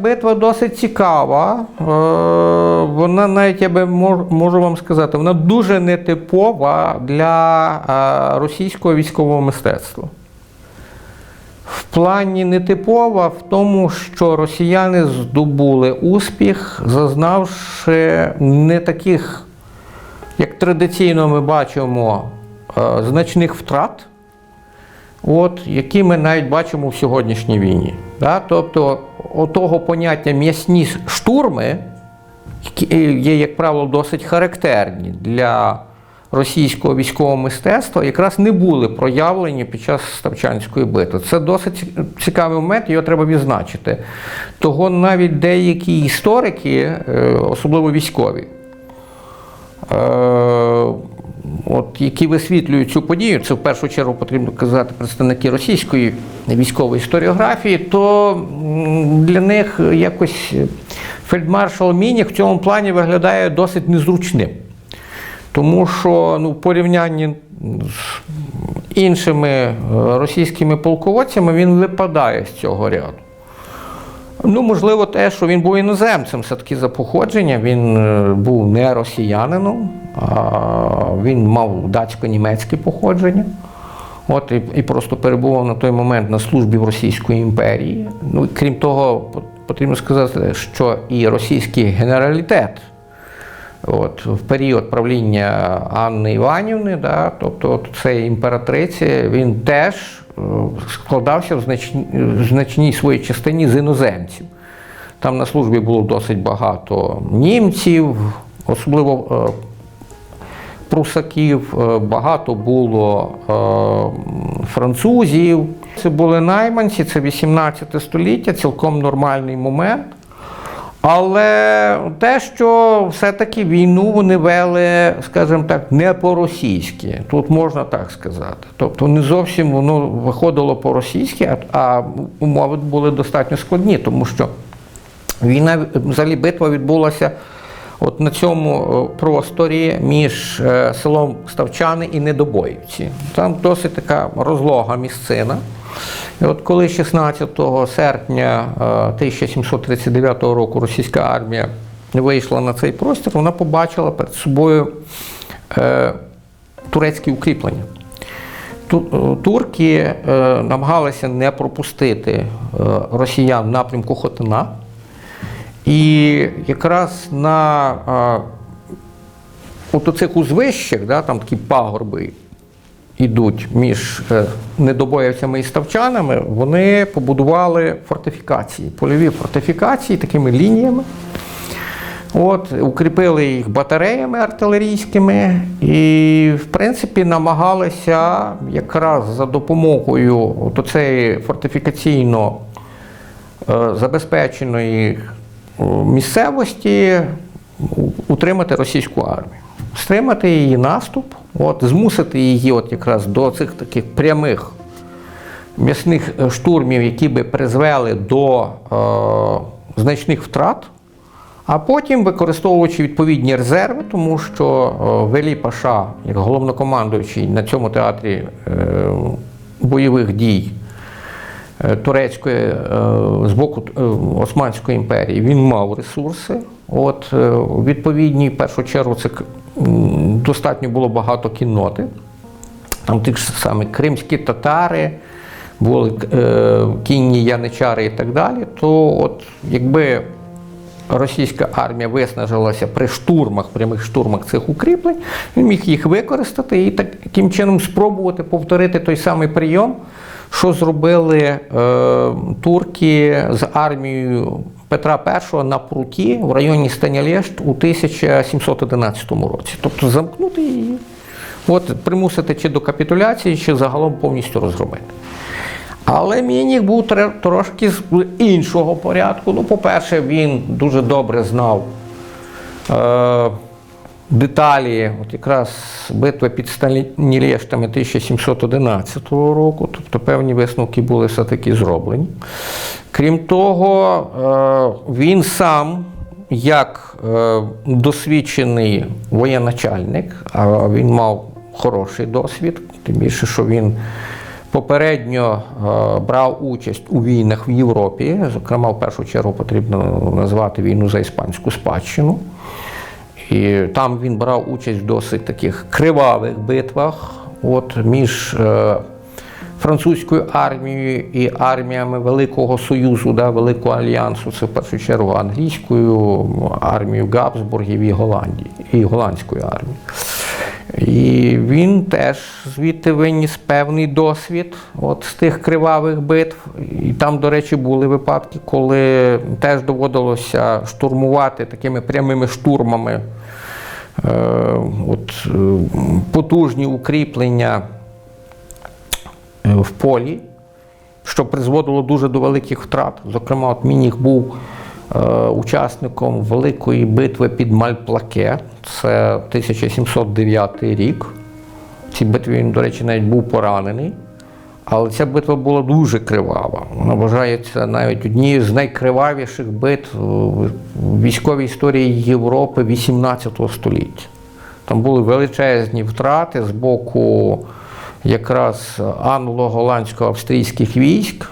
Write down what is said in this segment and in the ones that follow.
Битва досить цікава. Е, Вона навіть я би можу вам сказати, вона дуже нетипова для е, російського військового мистецтва. В плані нетипова в тому, що росіяни здобули успіх, зазнавши не таких, як традиційно ми бачимо, е, значних втрат от, які ми навіть бачимо в сьогоднішній війні. Да? Тобто, отого поняття м'ясні штурми, які є, як правило, досить характерні для російського військового мистецтва, якраз не були проявлені під час Ставчанської битви. Це досить цікавий момент, його треба відзначити. Того навіть деякі історики, е, особливо військові, е, от, які висвітлюють цю подію, це в першу чергу потрібно казати представники російської військової історіографії, то для них якось фельдмаршал Мініх в цьому плані виглядає досить незручним. Тому що ну, в порівнянні з іншими е, російськими полководцями він випадає з цього ряду. Ну, можливо, те, що він був іноземцем все-таки за походження, він е, був не росіянином, а він мав датсько-німецьке походження. От, і, і просто перебував на той момент на службі в Російської імперії. Ну, крім того, потрібно сказати, що і російський генералітет От, в період правління Анни Іванівни, да, тобто от цієї імператриці, він теж складався в значній, в значній своїй частині з іноземців. Там на службі було досить багато німців, особливо е, прусаків, е, багато було е, французів. Це були найманці, це 18 століття, цілком нормальний момент. Але те, що все-таки війну вони вели, скажімо так, не по-російськи, тут можна так сказати. Тобто не зовсім воно виходило по-російськи, а, умови були достатньо складні, тому що війна, взагалі битва відбулася от на цьому е, просторі між е, селом Ставчани і Недобоївці. Там досить така розлога місцина. І от коли 16 серпня е, 1739 року російська армія вийшла на цей простір, вона побачила перед собою е, турецькі укріплення. Е, Турки е, намагалися не пропустити е, росіян в напрямку Хотина. І якраз на е, от оцих узвищах, да, там такі пагорби йдуть між е, недобоївцями і ставчанами, вони побудували фортифікації, польові фортифікації такими лініями. От, укріпили їх батареями артилерійськими і, в принципі, намагалися якраз за допомогою цієї фортифікаційно е, забезпеченої е, місцевості утримати російську армію, стримати її наступ, от, змусити її от якраз до цих таких прямих м'ясних е, штурмів, які би призвели до е, значних втрат. А потім, використовуючи відповідні резерви, тому що е, Велі Паша, як головнокомандуючий на цьому театрі е, бойових дій е, турецької е, з боку е, Османської імперії, він мав ресурси. От е, відповідні, в першу чергу, це достатньо було багато кінноти. Там ті ж самі кримські татари, були е, кінні яничари і так далі. То от якби російська армія виснажилася при штурмах, прямих штурмах цих укріплень, він міг їх використати і таким чином спробувати повторити той самий прийом, що зробили е, турки з армією Петра І на пруті в районі Станялешт у 1711 році. Тобто замкнути її, от, примусити чи до капітуляції, чи загалом повністю розгромити. Але Мінік був трошки з іншого порядку. Ну, по-перше, він дуже добре знав е, деталі, от якраз битви під Станілєштами 1711 року, тобто певні висновки були все-таки зроблені. Крім того, е, він сам, як е, досвідчений воєначальник, а він мав хороший досвід, тим більше, що він попередньо е, брав участь у війнах в Європі. Зокрема, в першу чергу потрібно назвати війну за іспанську спадщину. І там він брав участь в досить таких кривавих битвах от, між е, французькою армією і арміями Великого Союзу, да, Великого Альянсу, це в першу чергу англійською армією Габсбургів і Голландії, і голландською армією. І він теж звідти виніс певний досвід от, з тих кривавих битв. І там, до речі, були випадки, коли теж доводилося штурмувати такими прямими штурмами е, от, е, потужні укріплення е, в полі, що призводило дуже до великих втрат. Зокрема, от Мініх був учасником великої битви під Мальплаке, це 1709 рік. В цій битві він, до речі, навіть був поранений. Але ця битва була дуже кривава. Вона вважається навіть однією з найкривавіших битв в військовій історії Європи XVIII століття. Там були величезні втрати з боку якраз англо-голландсько-австрійських військ,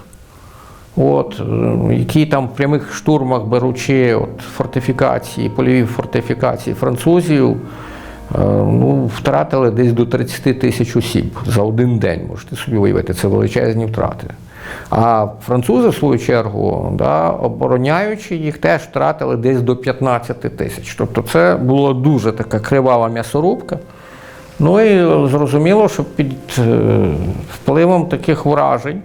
от, е, які там в прямих штурмах беручи от, фортифікації, польові фортифікації французів, е, ну, втратили десь до 30 тисяч осіб за один день. Можете собі уявити, це величезні втрати. А французи, в свою чергу, да, обороняючи їх, теж втратили десь до 15 тисяч. Тобто це була дуже така кривава м'ясорубка. Ну і зрозуміло, що під е, впливом таких вражень,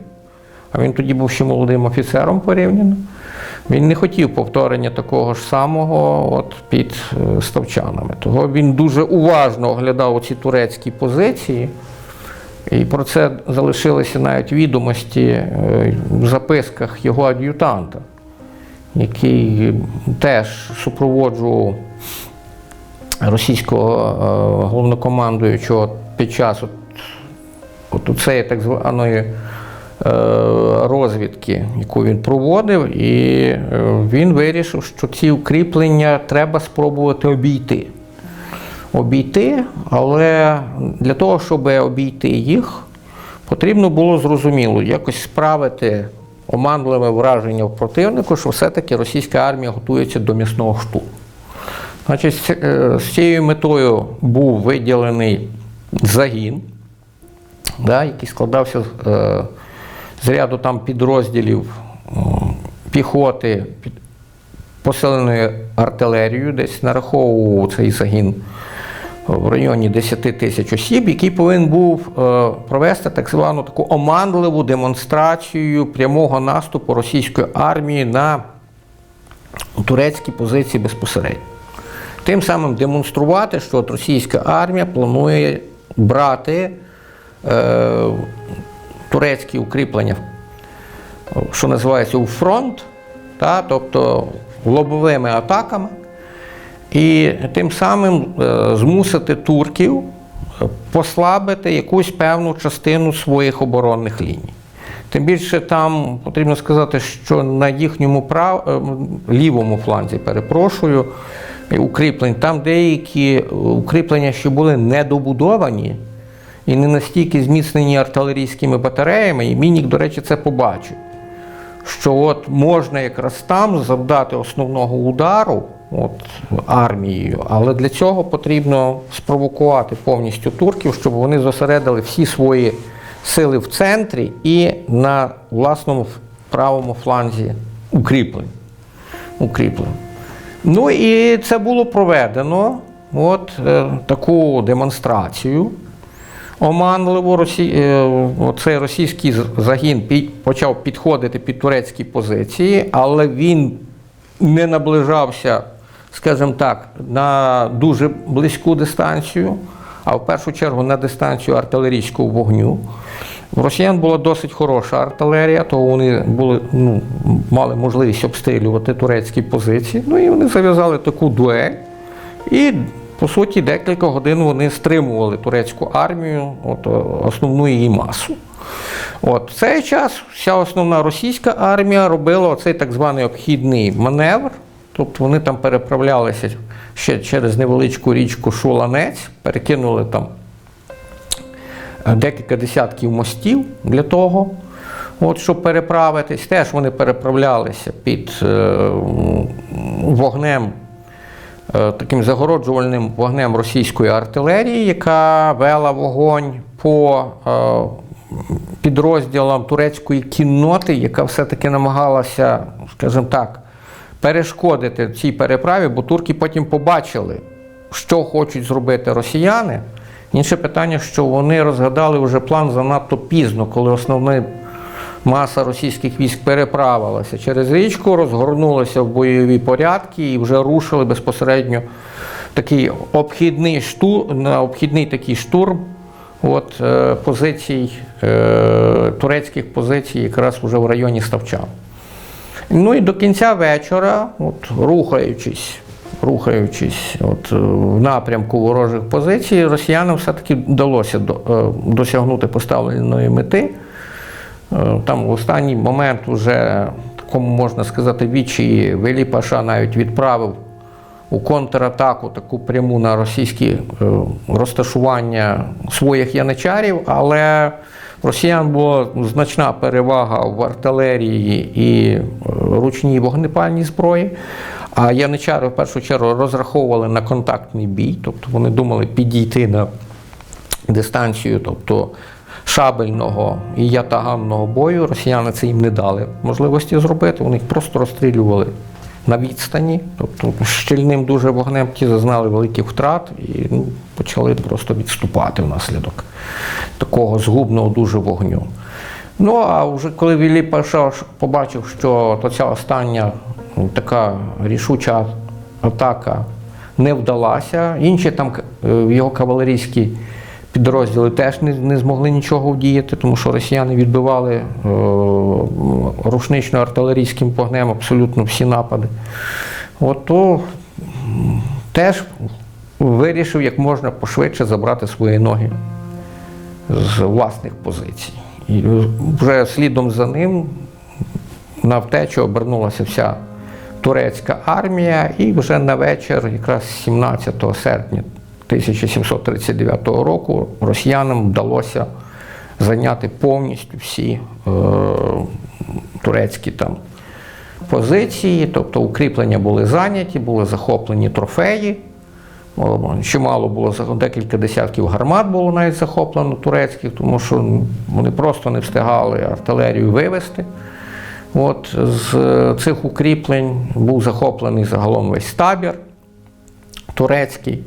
а він тоді був ще молодим офіцером порівняно, він не хотів повторення такого ж самого от під е, ставчанами. Того він дуже уважно оглядав ці турецькі позиції. І про це залишилися навіть відомості е, в записках його ад'ютанта, який теж супроводжував російського е, головнокомандуючого під час от, от цієї так званої розвідки, яку він проводив, і е, він вирішив, що ці укріплення треба спробувати обійти. Обійти, але для того, щоб обійти їх, потрібно було зрозуміло якось справити оманливе враження в противнику, що все-таки російська армія готується до м'ясного штурму. Значить, з е, цією метою був виділений загін, да, який складався з, е, з ряду там підрозділів піхоти, посиленою артилерією, десь нараховував цей загін в районі 10 тисяч осіб, який повинен був е, провести так звану таку оманливу демонстрацію прямого наступу російської армії на турецькі позиції безпосередньо. Тим самим демонструвати, що от російська армія планує брати е, турецькі укріплення, що називається у фронт, та, тобто лобовими атаками, і тим самим е, змусити турків е, послабити якусь певну частину своїх оборонних ліній. Тим більше там потрібно сказати, що на їхньому прав... е, лівому фланзі, перепрошую, укріплень, там деякі укріплення, що були недобудовані і не настільки зміцнені артилерійськими батареями, і Мінік, до речі, це побачив. Що от можна якраз там завдати основного удару от, армією, але для цього потрібно спровокувати повністю турків, щоб вони зосередили всі свої сили в центрі і на власному правому фланзі укріплень. укріплень. Ну і це було проведено от е, таку демонстрацію. Оманливо Росі... е, цей російський загін почав підходити під турецькі позиції, але він не наближався, скажімо так, на дуже близьку дистанцію, а в першу чергу на дистанцію артилерійського вогню. В росіян була досить хороша артилерія, то вони були, ну, мали можливість обстрілювати турецькі позиції. Ну і вони зав'язали таку дуель. І, по суті, декілька годин вони стримували турецьку армію, от, основну її масу. От, в цей час вся основна російська армія робила оцей так званий обхідний маневр. Тобто вони там переправлялися ще через невеличку річку Шуланець, перекинули там декілька десятків мостів для того, от, щоб переправитись. Теж вони переправлялися під е, вогнем, е, таким загороджувальним вогнем російської артилерії, яка вела вогонь по е, підрозділам турецької кінноти, яка все-таки намагалася, скажімо так, перешкодити цій переправі, бо турки потім побачили, що хочуть зробити росіяни. Інше питання, що вони розгадали вже план занадто пізно, коли основна маса російських військ переправилася через річку, розгорнулася в бойові порядки і вже рушили безпосередньо такий обхідний штур, на обхідний такий штурм от, е, позицій, е, турецьких позицій, якраз вже в районі Ставчан. Ну і до кінця вечора, от, рухаючись, рухаючись от, е, в напрямку ворожих позицій, росіянам все-таки вдалося до- досягнути поставленої мети. Е, Там в останній момент вже такому можна сказати відчаї Велі Паша навіть відправив у контратаку таку пряму на російські е, розташування своїх яничарів, але росіян була значна перевага в артилерії і е, ручній вогнепальній зброї. А яничари в першу чергу розраховували на контактний бій, тобто вони думали підійти на дистанцію, тобто шабельного і ятаганного бою. Росіяни це їм не дали можливості зробити. Вони їх просто розстрілювали на відстані, тобто щільним дуже вогнем ті зазнали великих втрат і ну, почали просто відступати внаслідок такого згубного дуже вогню. Ну а вже коли Вілі Паша побачив, що ця остання ну, така рішуча атака не вдалася, інші там е, його кавалерійські підрозділи теж не, не змогли нічого вдіяти, тому що росіяни відбивали е, рушнично-артилерійським вогнем абсолютно всі напади. От то теж вирішив як можна пошвидше забрати свої ноги з власних позицій. І вже слідом за ним на втечу обернулася вся турецька армія, і вже на вечір, якраз 17 серпня 1739 року, росіянам вдалося зайняти повністю всі е, турецькі там позиції, тобто укріплення були зайняті, були захоплені трофеї. Чимало було декілька десятків гармат було навіть захоплено турецьких, тому що вони просто не встигали артилерію вивести. От з е, цих укріплень був захоплений загалом весь табір турецький.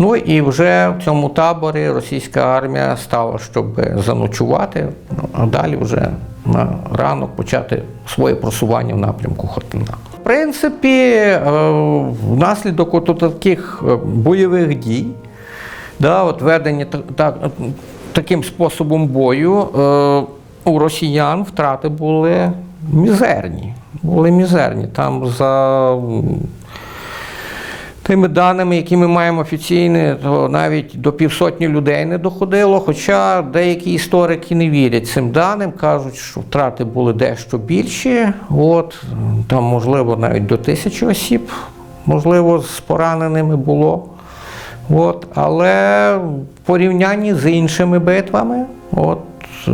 Ну і вже в цьому таборі російська армія стала, щоб заночувати, ну, а далі вже на ранок почати своє просування в напрямку Хотина. В принципі, е, внаслідок таких е, бойових дій, да, от ведення та- та- таким способом бою, е, у росіян втрати були мізерні. Були мізерні. Там за Тими даними, які ми маємо офіційні, то навіть до півсотні людей не доходило. Хоча деякі історики не вірять цим даним, кажуть, що втрати були дещо більші. От там, можливо, навіть до тисячі осіб, можливо, з пораненими було. От, але в порівнянні з іншими битвами, от е,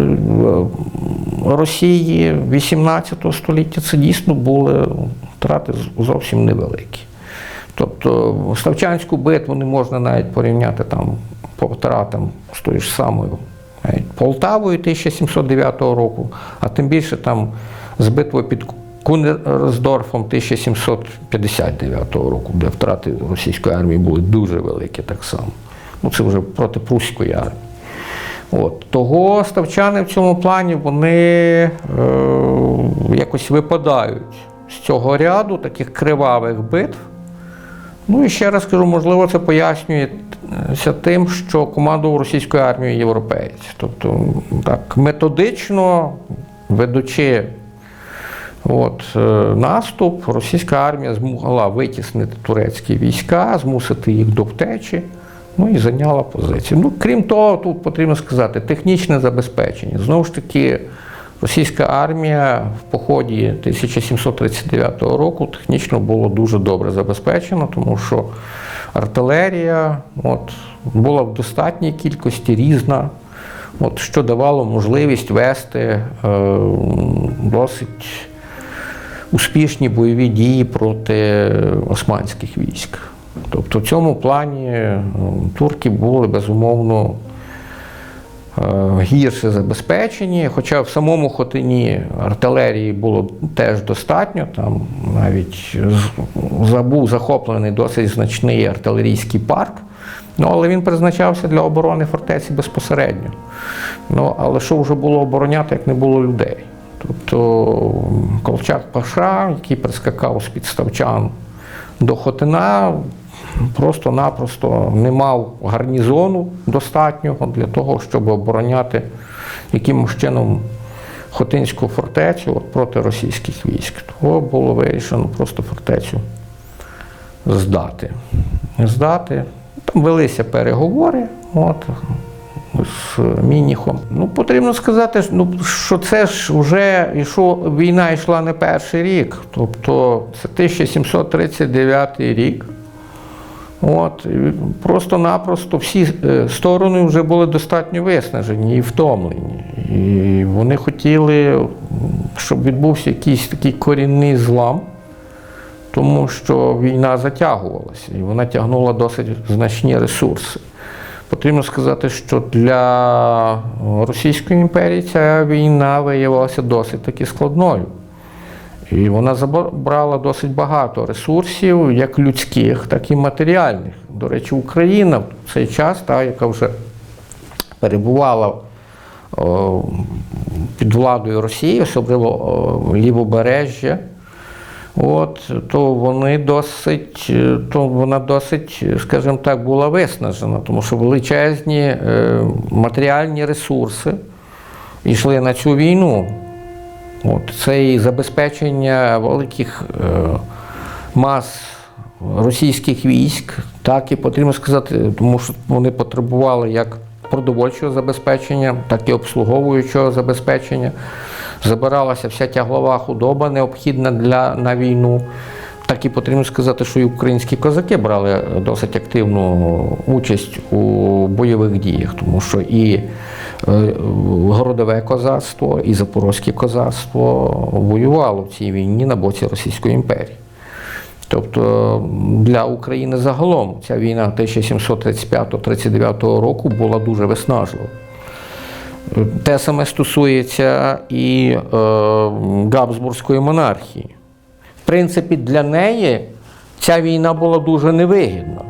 Росії 18 століття, це дійсно були втрати зовсім невеликі. Тобто Ставчанську битву не можна навіть порівняти там по втратам з тою ж самою навіть Полтавою 1709 року, а тим більше там з битвою під Кунерсдорфом 1759 року, де втрати російської армії були дуже великі так само. Ну, це вже проти Пруської армії. От. Того ставчани в цьому плані вони е, якось випадають з цього ряду таких кривавих битв. Ну і ще раз кажу, можливо, це пояснюється тим, що командував російською армією європейць. Тобто, так, методично ведучи от, е, наступ, російська армія змогла витіснити турецькі війська, змусити їх до втечі, ну і зайняла позицію. Ну, крім того, тут потрібно сказати, технічне забезпечення. Знову ж таки, російська армія в поході 1739 року технічно було дуже добре забезпечено, тому що артилерія от, була в достатній кількості різна. от, що давало можливість вести е, досить успішні бойові дії проти османських військ. Тобто в цьому плані е, турки були безумовно гірше забезпечені, хоча в самому Хотині артилерії було теж достатньо, там навіть був захоплений досить значний артилерійський парк. Ну, але він призначався для оборони фортеці безпосередньо. Ну, але що вже було обороняти, як не було людей? Тобто Колчак Паша, який прискакав з підставчан до Хотина, просто-напросто не мав гарнізону достатнього для того, щоб обороняти якимось чином Хотинську фортецю от, проти російських військ. Того було вирішено просто фортецю здати. Здати. Там велися переговори. От, з Мініхом. Ну, потрібно сказати, ну, що це ж вже йшов, війна йшла не перший рік. Тобто це 1739 рік. От, просто-напросто всі е, сторони вже були достатньо виснажені і втомлені. І вони хотіли, щоб відбувся якийсь такий корінний злам, тому що війна затягувалася і вона тягнула досить значні ресурси. Потрібно сказати, що для Російської імперії ця війна виявилася досить таки складною. І вона забрала досить багато ресурсів, як людських, так і матеріальних. До речі, Україна в цей час, та, яка вже перебувала о, під владою Росії, особливо лівобережжя, От, то вони досить, е, то вона досить, скажімо так, була виснажена, тому що величезні е, матеріальні ресурси йшли на цю війну. От, це і забезпечення великих е, мас російських військ, так і потрібно сказати, тому що вони потребували як продовольчого забезпечення, так і обслуговуючого забезпечення. Забиралася вся тяглова худоба, необхідна для, на війну. Так і потрібно сказати, що і українські козаки брали досить активну участь у бойових діях, тому що і городове козацтво, і запорозьке козацтво воювало в цій війні на боці Російської імперії. Тобто для України загалом ця війна 1735-39 року була дуже виснажлива. Те саме стосується і е, Габсбурзької монархії. В принципі, для неї ця війна була дуже невигідна.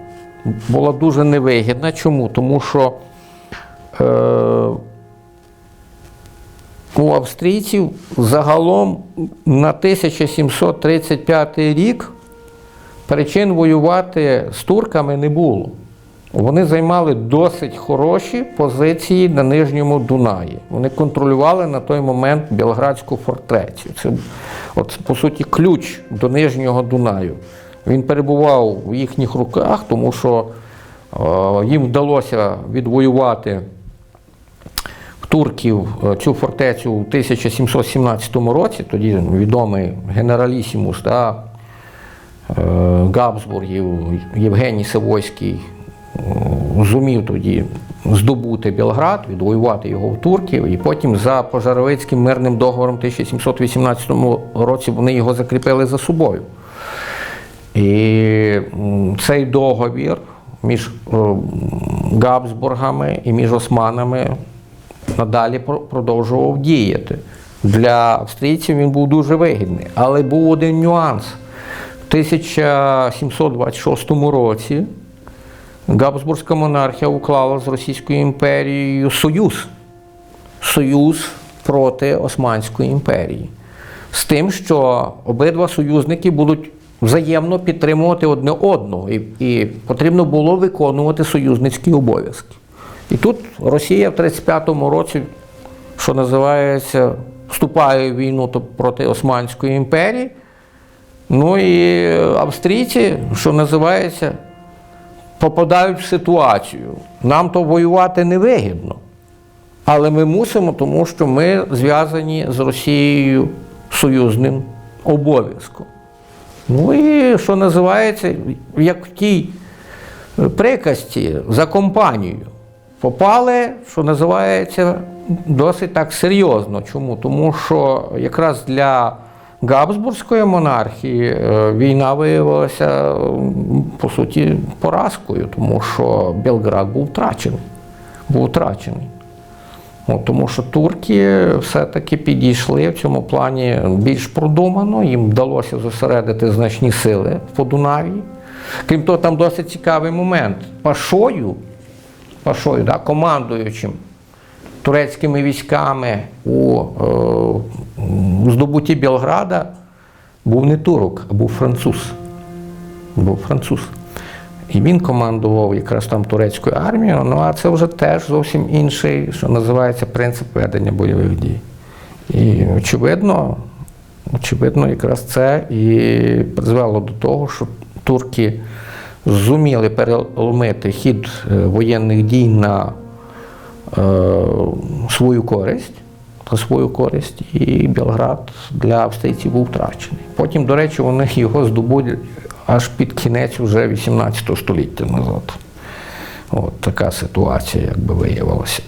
Була дуже невигідна. Чому? Тому що е, у австрійців загалом на 1735 рік причин воювати з турками не було. Вони займали досить хороші позиції на Нижньому Дунаї. Вони контролювали на той момент Білградську фортецю. Це, от, по суті, ключ до Нижнього Дунаю. Він перебував в їхніх руках, тому що е, їм вдалося відвоювати турків е, цю фортецю у 1717 році. Тоді відомий генералісімус да, е, Габсбургів Євгеній Савойський зумів тоді здобути Білград, відвоювати його в турків, і потім за Пожаровицьким мирним договором 1718 році вони його закріпили за собою. І цей договір між е, Габсбургами і між Османами надалі продовжував діяти. Для австрійців він був дуже вигідний. Але був один нюанс. В 1726 році Габсбурзька монархія уклала з Російською імперією союз. Союз проти Османської імперії. З тим, що обидва союзники будуть взаємно підтримувати одне одного, і, і потрібно було виконувати союзницькі обов'язки. І тут Росія в 35-му році, що називається, вступає в війну проти Османської імперії. Ну і австрійці, що називається, попадають в ситуацію. Нам то воювати не вигідно. Але ми мусимо, тому що ми зв'язані з Росією союзним обов'язком. Ну і що називається, як в тій приказці за компанію. Попали, що називається, досить так серйозно. Чому? Тому що якраз для Габсбурзької монархії е, війна виявилася по суті поразкою, тому що Белград був втрачений. Був втрачений. От, тому що турки все-таки підійшли в цьому плані більш продумано, їм вдалося зосередити значні сили в Подунавії. Крім того, там досить цікавий момент. Пашою, Пашою да, командуючим турецькими військами у е, здобутті Білграда був не турок, а був француз. Був француз. І він командував якраз там турецькою армією, ну а це вже теж зовсім інший, що називається принцип ведення бойових дій. І очевидно, очевидно, якраз це і призвело до того, що турки зуміли переломити хід е, воєнних дій на е, свою користь, на свою користь, і Белград для австрійців був втрачений. Потім, до речі, вони його здобули аж під кінець уже 18 століття назад. От така ситуація, як би виявилося.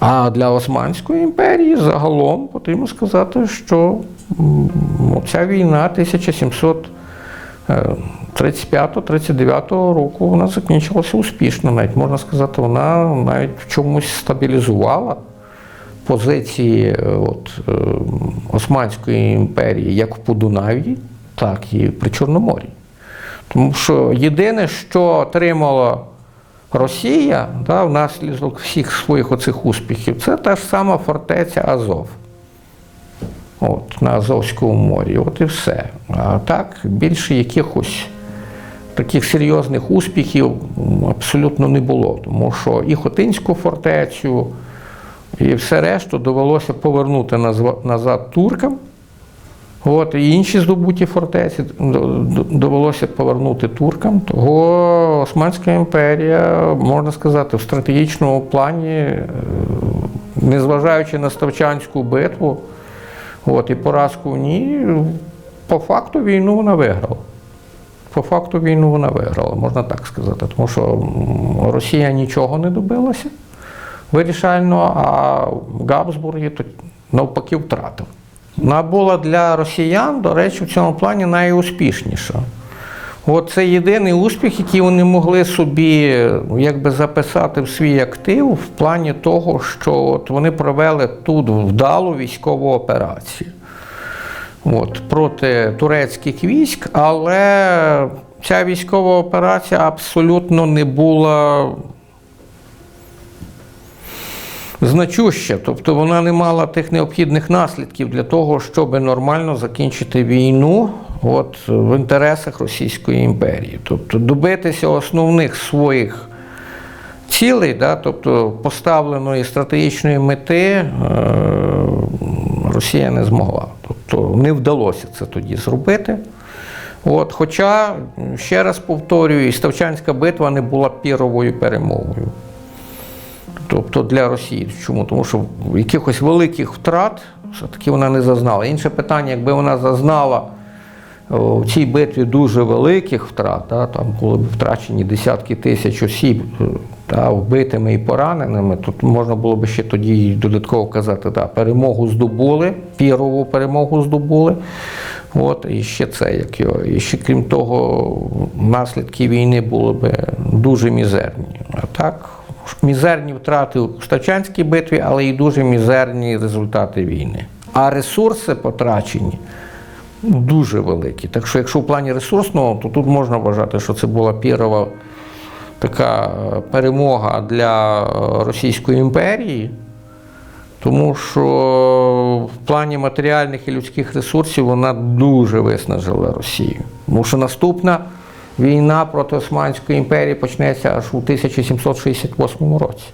А для Османської імперії загалом потрібно сказати, що ця війна 1735-39 року вона закінчилася успішно. Навіть можна сказати, вона навіть в чомусь стабілізувала позиції е, от, е, Османської імперії як в Подунавії, так і при Чорноморі. Тому що єдине, що отримала Росія да, внаслідок всіх своїх оцих успіхів, це та ж сама фортеця Азов. От, на Азовському морі. От і все. А так, більше якихось таких серйозних успіхів абсолютно не було. Тому що і Хотинську фортецю, і все решту довелося повернути назад туркам. От, і інші здобуті фортеці довелося повернути туркам. Того Османська імперія, можна сказати, в стратегічному плані, е, незважаючи на Ставчанську битву от, і поразку в ній, по факту війну вона виграла. По факту війну вона виграла, можна так сказати. Тому що Росія нічого не добилася вирішально, а Габсбурги навпаки втратив. Вона була для росіян, до речі, в цьому плані найуспішніша. От це єдиний успіх, який вони могли собі якби записати в свій актив в плані того, що от вони провели тут вдалу військову операцію от, проти турецьких військ, але ця військова операція абсолютно не була значуща, тобто вона не мала тих необхідних наслідків для того, щоб нормально закінчити війну от, в інтересах Російської імперії. Тобто добитися основних своїх цілей, да, тобто поставленої стратегічної мети, е, Росія не змогла. Тобто не вдалося це тоді зробити. От, хоча, ще раз повторюю, Ставчанська битва не була піровою перемогою. Тобто для Росії. Чому? Тому що якихось великих втрат все-таки вона не зазнала. Інше питання, якби вона зазнала в цій битві дуже великих втрат, да, там були б втрачені десятки тисяч осіб та, вбитими і пораненими, тут можна було б ще тоді додатково казати, да, перемогу здобули, пірову перемогу здобули. От, і ще це, як його. І ще крім того, наслідки війни були б дуже мізерні. А так, мізерні втрати у Ставчанській битві, але й дуже мізерні результати війни. А ресурси потрачені дуже великі. Так що, якщо в плані ресурсного, то тут можна вважати, що це була пірова така е, перемога для е, Російської імперії. Тому що в плані матеріальних і людських ресурсів вона дуже виснажила Росію. Тому що наступна війна проти Османської імперії почнеться аж у 1768 році.